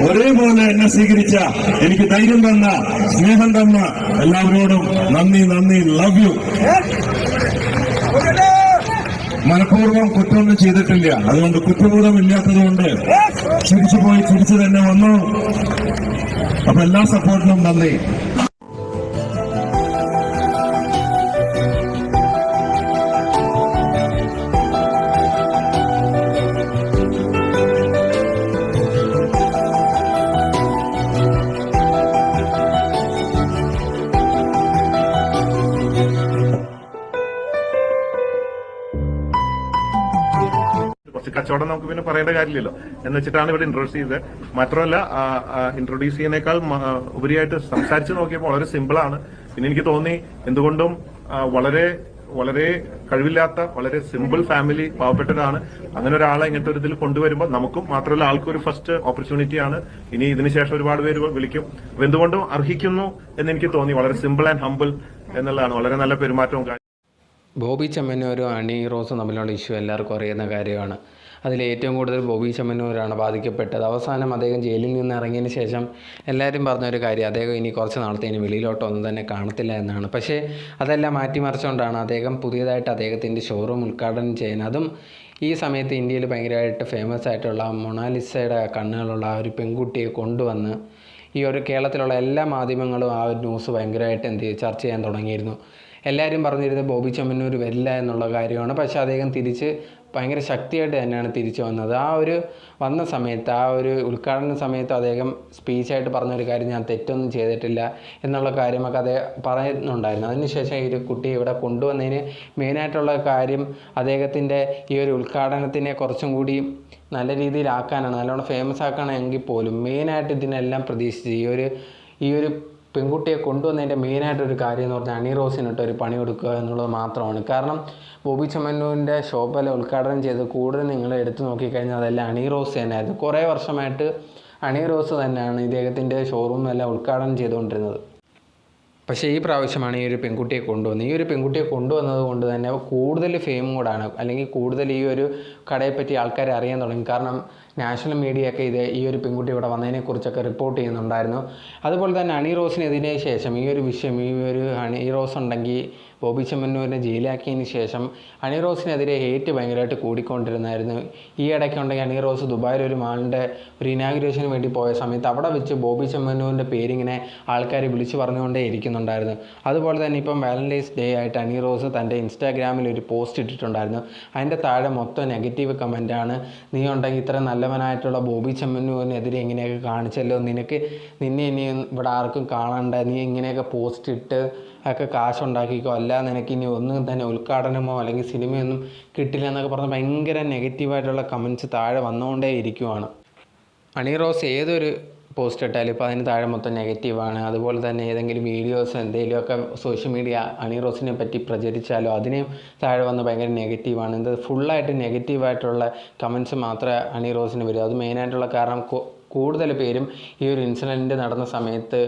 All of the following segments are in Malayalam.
ഒരേപോലെ എന്നെ സ്വീകരിച്ച എനിക്ക് ധൈര്യം തന്ന സ്നേഹം തന്ന എല്ലാവരോടും നന്ദി നന്ദി ലവ് യു മനഃപൂർവം കുറ്റമൊന്നും ചെയ്തിട്ടില്ല. അതുകൊണ്ട് കുറ്റബോധം ഇല്ലാത്തതുകൊണ്ട് ചിരിച്ചു പോയി ചിരിച്ചു തന്നെ വന്നു. അപ്പൊ എല്ലാ സപ്പോർട്ടിനും നന്ദി. കുറച്ച് കച്ചവടം നമുക്ക് പിന്നെ പറയേണ്ട കാര്യമില്ലല്ലോ. എന്ന് വെച്ചിട്ടാണ് ഇവിടെ ഇൻട്രോഡ്യൂസ് ചെയ്തത്. മാത്രമല്ല ഇൻട്രൊഡ്യൂസ് ചെയ്യുന്നേക്കാൾ ഉപരിയായിട്ട് സംസാരിച്ച് നോക്കിയപ്പോൾ വളരെ സിമ്പിളാണ് പിന്നെ എനിക്ക് തോന്നി എന്തുകൊണ്ടും വളരെ വളരെ കഴിവില്ലാത്ത വളരെ സിമ്പിൾ ഫാമിലി പാവപ്പെട്ടതാണ് അങ്ങനെ ഒരാളെ ഇങ്ങനത്തെ ഒരു ഇതിൽ കൊണ്ടുവരുമ്പോൾ നമുക്കും മാത്രമല്ല ആൾക്കൊരു ഫസ്റ്റ് ഓപ്പർച്യൂണിറ്റി ആണ്. ഇനി ഇതിനുശേഷം ഒരുപാട് പേര് വിളിക്കും. അപ്പൊ എന്തുകൊണ്ടും അർഹിക്കുന്നു എന്ന് എനിക്ക് തോന്നി. വളരെ സിമ്പിൾ ആൻഡ് ഹമ്പിൾ എന്നുള്ളതാണ്. വളരെ നല്ല പെരുമാറ്റവും ബോബി ചെമ്മന്നൂരും അണി റോസും തമ്മിലുള്ള ഇഷ്യൂ എല്ലാവർക്കും അറിയുന്ന കാര്യമാണ്. അതിൽ ഏറ്റവും കൂടുതൽ ബോബി ചെമ്മന്നൂരാണ് ബാധിക്കപ്പെട്ടത്. അവസാനം അദ്ദേഹം ജയിലിൽ നിന്ന് ഇറങ്ങിയതിന് ശേഷം എല്ലാവരും പറഞ്ഞൊരു കാര്യം അദ്ദേഹം ഇനി കുറച്ച് നാളത്തേന് വെളിയിലോട്ടൊന്നും തന്നെ കാണത്തില്ല എന്നാണ്. പക്ഷേ അതെല്ലാം മാറ്റിമറിച്ചുകൊണ്ടാണ് അദ്ദേഹം പുതിയതായിട്ട് അദ്ദേഹത്തിന്റെ ഷോറൂം ഉദ്ഘാടനം ചെയ്യുന്നത്. അതും ഈ സമയത്ത് ഇന്ത്യയിൽ ഭയങ്കരമായിട്ട് ഫേമസ് ആയിട്ടുള്ള മൊണാലിസയുടെ കണ്ണുകളുള്ള ആ ഒരു പെൺകുട്ടിയെ കൊണ്ടുവന്ന് ഈ ഒരു കേരളത്തിലുള്ള എല്ലാ മാധ്യമങ്ങളും ആ ഒരു ന്യൂസ് ഭയങ്കരമായിട്ട് എന്ത് ചർച്ച ചെയ്യാൻ തുടങ്ങിയിരുന്നു. എല്ലാവരും പറഞ്ഞിരുന്നത് ബോബി ചെമ്മന്നൂർ വരില്ല എന്നുള്ള കാര്യമാണ്. പക്ഷേ അദ്ദേഹം തിരിച്ച് ഭയങ്കര ശക്തിയായിട്ട് തന്നെയാണ് തിരിച്ചു വന്നത്. ആ ഒരു വന്ന സമയത്ത് ആ ഒരു ഉദ്ഘാടന സമയത്ത് അദ്ദേഹം സ്പീച്ചായിട്ട് പറഞ്ഞൊരു കാര്യം ഞാൻ തെറ്റൊന്നും ചെയ്തിട്ടില്ല എന്നുള്ള കാര്യമൊക്കെ അദ്ദേഹം പറയുന്നുണ്ടായിരുന്നു. അതിനുശേഷം ഈ ഒരു കുട്ടിയെ ഇവിടെ കൊണ്ടുവന്നതിന് മെയിനായിട്ടുള്ള കാര്യം അദ്ദേഹത്തിന്റെ ഈ ഒരു ഉദ്ഘാടനത്തിനെ കുറച്ചും കൂടി നല്ല രീതിയിലാക്കാനാണ്. നല്ലോണം ഫേമസ് ആക്കുകയാണെങ്കിൽ പോലും മെയിനായിട്ട് ഇതിനെല്ലാം പ്രതീക്ഷിച്ച് ഈ ഒരു ഈ ഒരു പെൺകുട്ടിയെ കൊണ്ടുവന്നതിന്റെ മെയിനായിട്ടൊരു കാര്യം എന്ന് പറഞ്ഞാൽ അണി റോസിനിട്ട് ഒരു പണി കൊടുക്കുക എന്നുള്ളത് മാത്രമാണ്. കാരണം ബോബി ചമ്മന്നൂരിന്റെ ഷോപ്പല ഉദ്ഘാടനം ചെയ്ത് കൂടുതൽ നിങ്ങൾ എടുത്തു നോക്കിക്കഴിഞ്ഞാൽ അതെല്ലാം അണി റോസ് തന്നെയായിരുന്നു. കുറേ വർഷമായിട്ട് അണി റോസ് തന്നെയാണ് ഇദ്ദേഹത്തിന്റെ ഷോറൂം എല്ലാം ഉദ്ഘാടനം ചെയ്തുകൊണ്ടിരുന്നത്. പക്ഷേ ഈ പ്രാവശ്യമാണ് ഈ ഒരു പെൺകുട്ടിയെ കൊണ്ടുവന്നത്. ഈ ഒരു പെൺകുട്ടിയെ കൊണ്ടുവന്നത് കൊണ്ട് തന്നെ കൂടുതൽ ഫെയിം കൂടാണ്. അല്ലെങ്കിൽ കൂടുതൽ ഈ ഒരു കടയെപ്പറ്റി ആൾക്കാർ അറിയാൻ തുടങ്ങി. കാരണം നാഷണൽ മീഡിയയൊക്കെ ഇത് ഈ ഒരു പെൺകുട്ടി ഇവിടെ വന്നതിനെക്കുറിച്ചൊക്കെ റിപ്പോർട്ട് ചെയ്യുന്നുണ്ടായിരുന്നു. അതുപോലെ തന്നെ ഹണി റോസിനെതിരെ ശേഷം ഈ ഒരു വിഷയം ഈ ഒരു ഹണി റോസ് ഉണ്ടെങ്കിൽ ബോബി ചെമ്മന്നൂരിനെ ജയിലാക്കിയതിന് ശേഷം ഹണി റോസിനെതിരെ ഹേറ്റ് ഭയങ്കരമായിട്ട് കൂടിക്കൊണ്ടിരുന്നായിരുന്നു. ഈ ഇടയ്ക്ക് ഉണ്ടെങ്കിൽ ഹണി റോസ് ദുബായിൽ ഒരു മാളിന്റെ ഒരു ഇനാഗുറേഷന് വേണ്ടി പോയ സമയത്ത് അവിടെ വെച്ച് ബോബി ചെമ്മന്നൂരിന്റെ പേരിങ്ങനെ ആൾക്കാർ വിളിച്ചു പറഞ്ഞുകൊണ്ടേ ഇരിക്കുന്നുണ്ടായിരുന്നു. അതുപോലെ തന്നെ ഇപ്പം വാലന്റൈൻസ് ഡേ ആയിട്ട് ഹണി റോസ് തന്റെ ഇൻസ്റ്റാഗ്രാമിൽ ഒരു പോസ്റ്റ് ഇട്ടിട്ടുണ്ടായിരുന്നു. അതിന്റെ താഴെ മൊത്തം നെഗറ്റീവ് കമന്റാണ് നീ ഉണ്ടെങ്കിൽ ഇത്ര നല്ലവനായിട്ടുള്ള ബോബി ചെമ്മന്നൂരിനെതിരെ ഇങ്ങനെയൊക്കെ കാണിച്ചല്ലോ? നിനക്ക് നിന്നെ ഇനി ഇവിടെ ആർക്കും കാണണ്ട. നീ ഇങ്ങനെയൊക്കെ പോസ്റ്റ് ഇട്ട് ഒക്കെ കാശുണ്ടാക്കിക്കോ അല്ല നിനക്ക് ഇനി ഒന്നും തന്നെ ഉദ്ഘാടനമോ അല്ലെങ്കിൽ സിനിമയൊന്നും കിട്ടില്ല എന്നൊക്കെ പറഞ്ഞ് ഭയങ്കര നെഗറ്റീവായിട്ടുള്ള കമൻസ് താഴെ വന്നുകൊണ്ടേ ഇരിക്കുവാണ്. അണി റോസ് ഏതൊരു പോസ്റ്റ് ഇട്ടാലും ഇപ്പോൾ അതിന് താഴെ മൊത്തം നെഗറ്റീവാണ്. അതുപോലെ തന്നെ ഏതെങ്കിലും വീഡിയോസ് എന്തെങ്കിലുമൊക്കെ സോഷ്യൽ മീഡിയ അണിറോസിനെ പറ്റി പ്രചരിച്ചാലോ അതിനെയും താഴെ വന്ന് ഭയങ്കര നെഗറ്റീവാണ്. ഇത് ഫുള്ളായിട്ട് നെഗറ്റീവായിട്ടുള്ള കമൻസ് മാത്രമേ അണി റോസിന് വരൂ. അത് മെയിനായിട്ടുള്ള കാരണം കൂടുതൽ പേരും ഈ ഒരു ഇൻസിഡന്റ് നടന്ന സമയത്ത്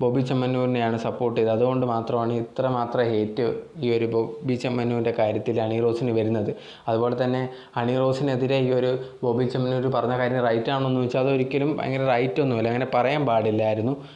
ബോബി ചെമ്മന്നൂരിനെയാണ് സപ്പോർട്ട് ചെയ്തത്. അതുകൊണ്ട് മാത്രമാണ് ഇത്ര മാത്രം ഹേറ്റ് ഈ ഒരു ബോബി ചെമ്മന്നൂരിന്റെ കാര്യത്തിൽ അണി റോസിന് വരുന്നത്. അതുപോലെ തന്നെ അണി റോസിനെതിരെ ഈ ഒരു ബോബി ചെമ്മന്നൂർ പറഞ്ഞ കാര്യം റൈറ്റ് ആണോ എന്ന് ചോദിച്ചാൽ അതൊരിക്കലും ഭയങ്കര റൈറ്റ് ഒന്നുമില്ല. അങ്ങനെ പറയാൻ പാടില്ലായിരുന്നു.